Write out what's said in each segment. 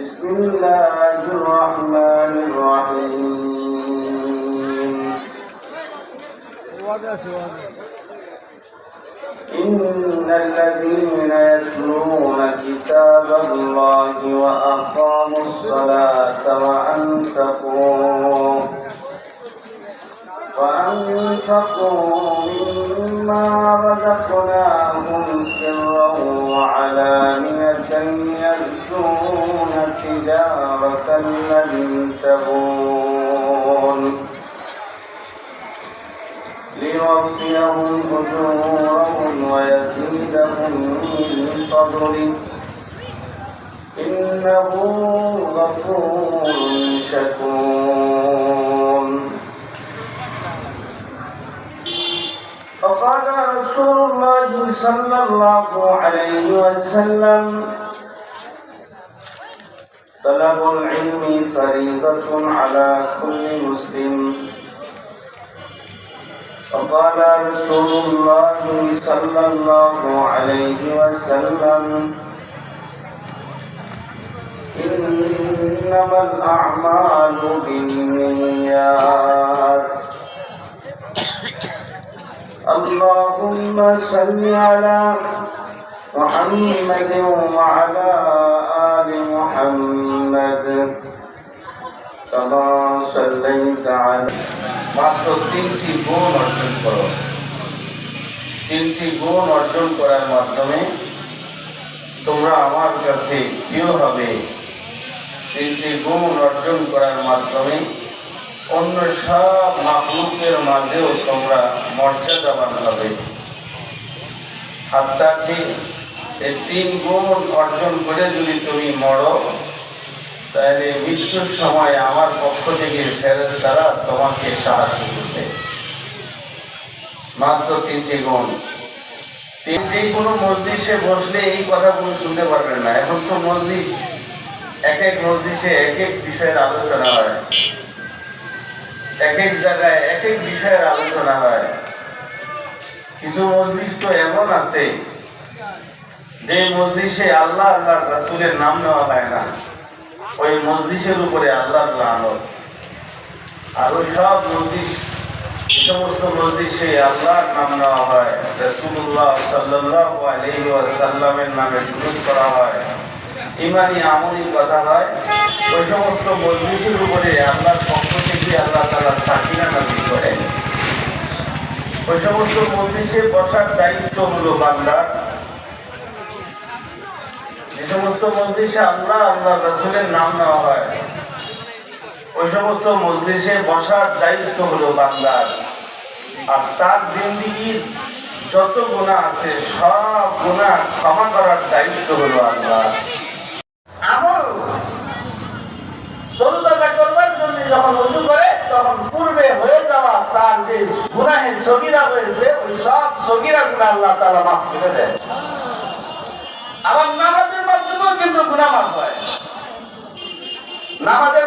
بسم الله الرحمن الرحيم. إن الذين يتلون كتاب الله وأقاموا الصلاة وأنفقوا وأنفقوا مما رزقناهم سرا وعلانية يرجون تجارة لن تبور ليوفيهم أجورهم ويزيدهم من فضله إنه غفور شكور فقال رسول الله صلى الله عليه وسلم طلب العلم فريضة على كل مسلم فقال رسول الله صلى الله عليه وسلم إنما الأعمال بالنيات اللهم صل على محمد وعلى آل محمد كما صليت على মাত্র তিনটি গুণ অর্জন করো তিনটি গুণ অর্জন করার মাধ্যমে তোমরা আমার কাছে প্রিয় হবে তিনটি গুণ অর্জন করার মাধ্যমে অন্য সব মাহলুকের মাঝেও তোমরা মর্যাদাবান হবে। হাত্তাকে এই তিন গুণ অর্জন করে যদি তুমি মরো, তাহলে মৃত্যুর সময় আমার পক্ষ থেকে ফেরত তারা তোমাকে সাহায্য করবে। মাত্র তিনটি গুণ। তিনটি কোনো মসজিষে বসলে এই কথাগুলো শুনতে পারবেন না। এখন তো মসজিদ এক এক মসজিষে এক এক বিষয়ের আলোচনা হয়। এক এক জায়গায় এক এক বিষয়ের আলোচনা হয়। কিছু মসজিদ তো এমন আছে যে মসজিষে আল্লাহ আল্লাহ রাসুলের নাম নেওয়া হয় না, ওই মসজিষের উপরে আল্লাহ লানত। আর ওই সব যে সমস্ত মসজিষে আল্লাহর নাম নেওয়া হয় রসুল্লাহ সাল্লাহ আলহি সাল্লামের নামে দুরুদ করা হয়। ইমানি আমলি কথা হয়, ওই সমস্ত মজলিসের উপরে আল্লাহর পক্ষ থেকে ওই সমস্ত মজলিসে বসার দায়িত্ব হলো আর তার জিন্দিগির যত গুণা আছে, সব গুণা ক্ষমা করার দায়িত্ব হলো আল্লাহ আমল সরুদাতা করবার জন্য যখন উজু করে তখন পূর্বে হয়ে যাওয়া তার যে গুনাহে সগিরা হয়েছে ওই সব সগিরা গুণা আল্লাহ তারা মাফ করে দেয় আবার নামাজের মাধ্যমেও কিন্তু গুণা মাফ হয় নামাজের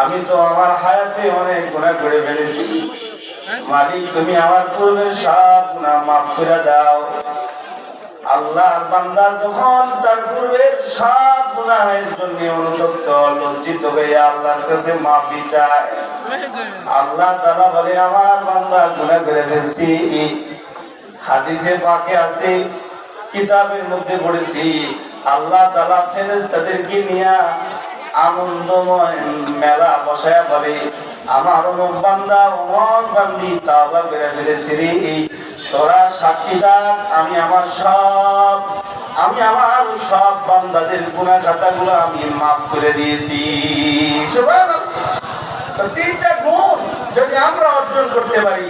আমি তো আমার হায়াতে অনেক গুণা করে ফেলেছি। মালিক, তুমি আমার পূর্বের সব গুণা মাফ করে দাও। আল্লাহ বান্দা যখন তার পূর্বের সব গুনাহের জন্য অনুতপ্ত, লজ্জিত হয়ে আল্লাহর কাছে মাফি চায়। আল্লাহ তালা বলে, আমার বান্দা গুনাহ করে ফেলছি। হাদিসে পাকে আছে, কিতাবের মধ্যে পড়েছি, আল্লাহ তালা ফেরেস তাদেরকে নিয়ে আনন্দময় মেলা বসায় বলে, আমার অমুক বান্দা অমুক বান্দি তাওবা করে ফেলেছি রে তোরা সাক্ষী থাক আমি আমার সব, আমি আমার সব বান্দাদের গুণা খাতাগুলো আমি মাফ করে দিয়েছি। তিনটা গুণ যদি আমরা অর্জন করতে পারি,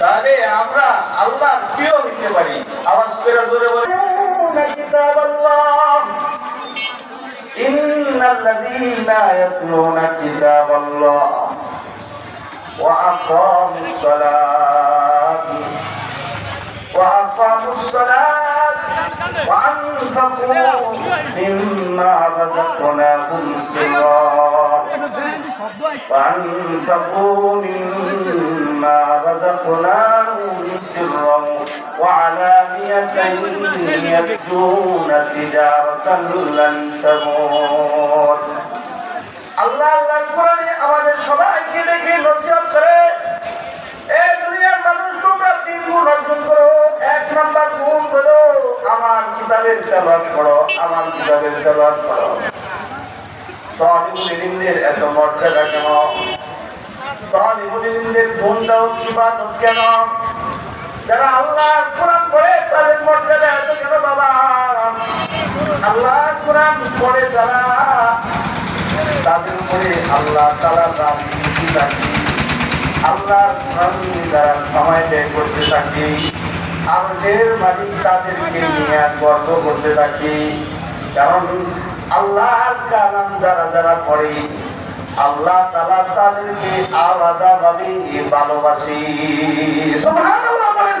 তাহলে আমরা আল্লাহর প্রিয় হইতে পারি। আওয়াজ করে ধরে বলে আল্লাহ الذين يتلون كتاب الله وأقاموا الصلاة وأقاموا الصلاة وأنفقوا مما رزقناهم سرا وأنفقوا مما رزقناهم سرا وعلانية يرجون تجارة لن تموت আল্লাহ আল্লাহ কোরআনে আমাদের সবাইকে দেখে নসিহত করে এই দুনিয়ার মানুষ তোমরা তিন গুণ অর্জন করো এক নাম্বার গুণ হলো আমার কিতাবের তেলাওয়াত করো আমার কিতাবের তেলাওয়াত করো তালিবুল ইলমের এত মর্যাদা কেন তালিবুল ইলমের গুণটাও ইবাদত কেন যারা আল্লাহর কোরআন পড়ে তাদের মর্যাদা এত কেন বাবা? আল্লাহর কোরআন পড়ে যারা, তাদের উপরে আল্লাহ তারা আল্লাহর কোরআন নিয়ে সময় ব্যয় করতে মালিক তাদেরকে নিয়ে গর্ব করতে থাকি। কারণ আল্লাহর কালাম যারা যারা পড়ে, আল্লাহ তালা তাদেরকে আলাদা ভাবে ভালোবাসি সুবহানাল্লাহ বলেন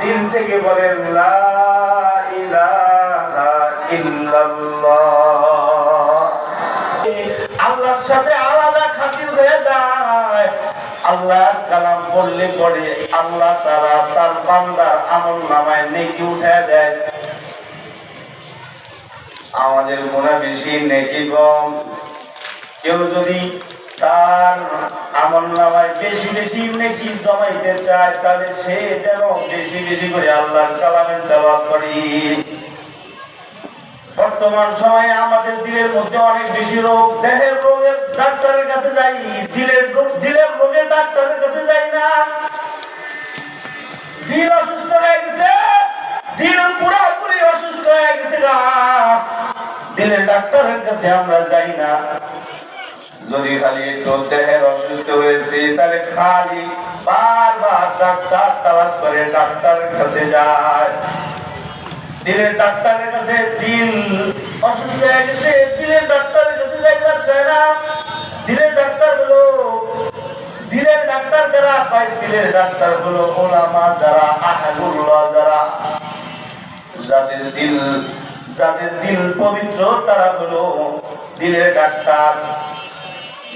দিন থেকে বলেন আল্লাহর সাথে আলাদা খাতির হয়ে যায়। আল্লাহর কালাম পড়লে পরে আল্লাহ তারা তার বান্দার আমল নামায় নেকি আমাদের মনে বেশি নেকি কম কেউ যদি তার আমল নামায় বেশি বেশি নেকি জমাইতে চায়, তাহলে সে যেন বেশি বেশি করে আল্লাহর কালামের জবাব করি। বর্তমান সময়ে আমাদের দিলের মধ্যে অনেক বেশি রোগ। দেহের রোগের ডাক্তারের কাছে যাই, দিলের রোগ দিলের রোগের ডাক্তারের কাছে যাই না। দিল অসুস্থ হয়ে গেছে, দিল পুরোপুরি অসুস্থ হয়ে গেছে গা। দিলের ডাক্তারের কাছে আমরা যাই না। যদি খালি একটু দেহের অসুস্থ হয়েছে, তাহলে খালি বারবার ডাক্তার তালাশ করে ডাক্তারের কাছে যায়। দিলের ডাক্তারের কাছে দিল অসুস্থ হয়ে গেছে দিলের ডাক্তারের কাছে যাইতে চায় না। দিলের ডাক্তার হলো দিলের ডাক্তার যারা পায় দিলের ডাক্তার হলো ওলামা যারা আহাদুল্লাহ যারা। যাদের দিল যাদের দিল পবিত্র, তারা হলো দিলের ডাক্তার।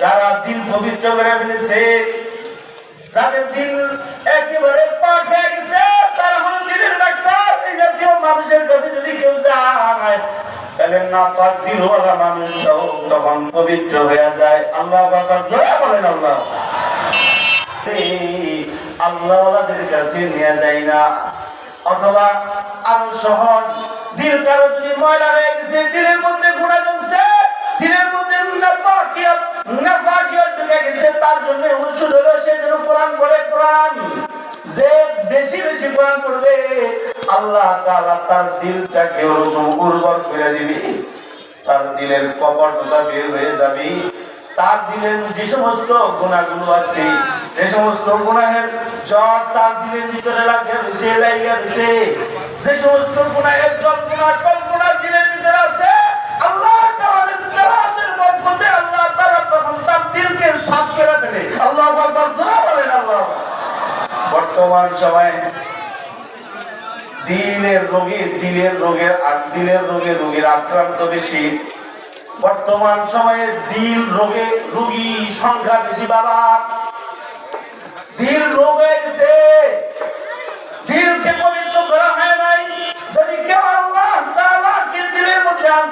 যারা দিল পবিত্র করে ফেলেছে, যাদের দিল একেবারে পাক হয়ে তারা হলো দিলের ডাক্তার। এই জাতীয় মানুষের কাছে যদি কেউ যায়, তাহলে না পাক দিলওয়ালা মানুষটাও তখন পবিত্র হয়ে যায়। আল্লাহ বাবার দয়া বলেন আল্লাহ। আল্লাহওয়ালাদের কাছে নিয়ে যায় না। অথবা আরও সহজ দিল কারও যদি ময়লা হয়ে গেছে, দিলের মধ্যে গুণা জমছে, দিলের মধ্যে নাফাকিয়াত নাফাকিয়াত ঢুকে গেছে, তার জন্য ওষুধ হলো সে যেন কোরআন পড়ে কোরআন। যে বেশি বেশি কোরআন পড়বে, আল্লাহ তাআলা তার দিলটাকে উর্বর করে দিবে। তার দিলের কপটতা বের হয়ে যাবে। তার দিলের যে সমস্ত গুণাগুলো আছে, যে সমস্ত গুণাহের জ্বর তার দিলের ভিতরে লাগে রয়েছে লাগিয়া রয়েছে যে সমস্ত গুণাহের কম গুণা দিলের ভিতরে আছে, আল্লাহ আল্লাহ তাআলা তখন তার দিলকে সাফ করে দেবে। আল্লাহু বলেন আল্লাহ বর্তমান সময়ে দিলের রোগে দিলের রোগের দিলের রোগে রোগীর আক্রান্ত বেশি। বর্তমান সময়ে দিল রোগে রোগী সংখ্যা বেশি বাবা দিল রোগ হয়ে গেছে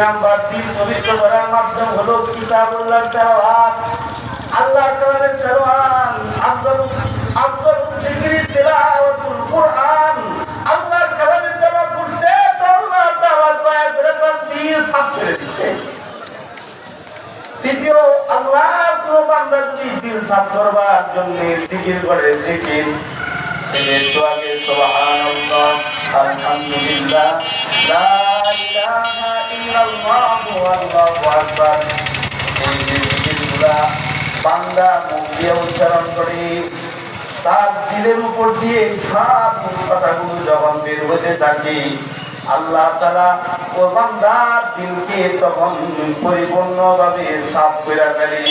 নাম্বার দিল পবিত্র করার মাধ্যম হলো কিতাবুল্লাহ তেলাওয়াত। আল্লাহ তাআলার তেলাওয়াত আফদল আফদল জিকির তেলাওয়াতুল কুরআন। আল্লাহ কালামের তেলাওয়াত করছে, তো আল্লাহ দয়া করে তার দিল সাফ করে দিচ্ছে তৃতীয়, আল্লাহ কোনো বান্দা যদি দিল সাফ করবার জন্য জিকির করে, জিকির। একটু আগে সুবহানাল্লাহ, আলহামদুলিল্লাহ, লা ইলাহা উচ্চারণ করে তার দিলের উপর দিয়ে সব কথাগুলো যখন বের হতে থাকে আল্লাহ তারা ও বান্দার দিলকে তখন পরিপূর্ণভাবে সাফ করে ফেলি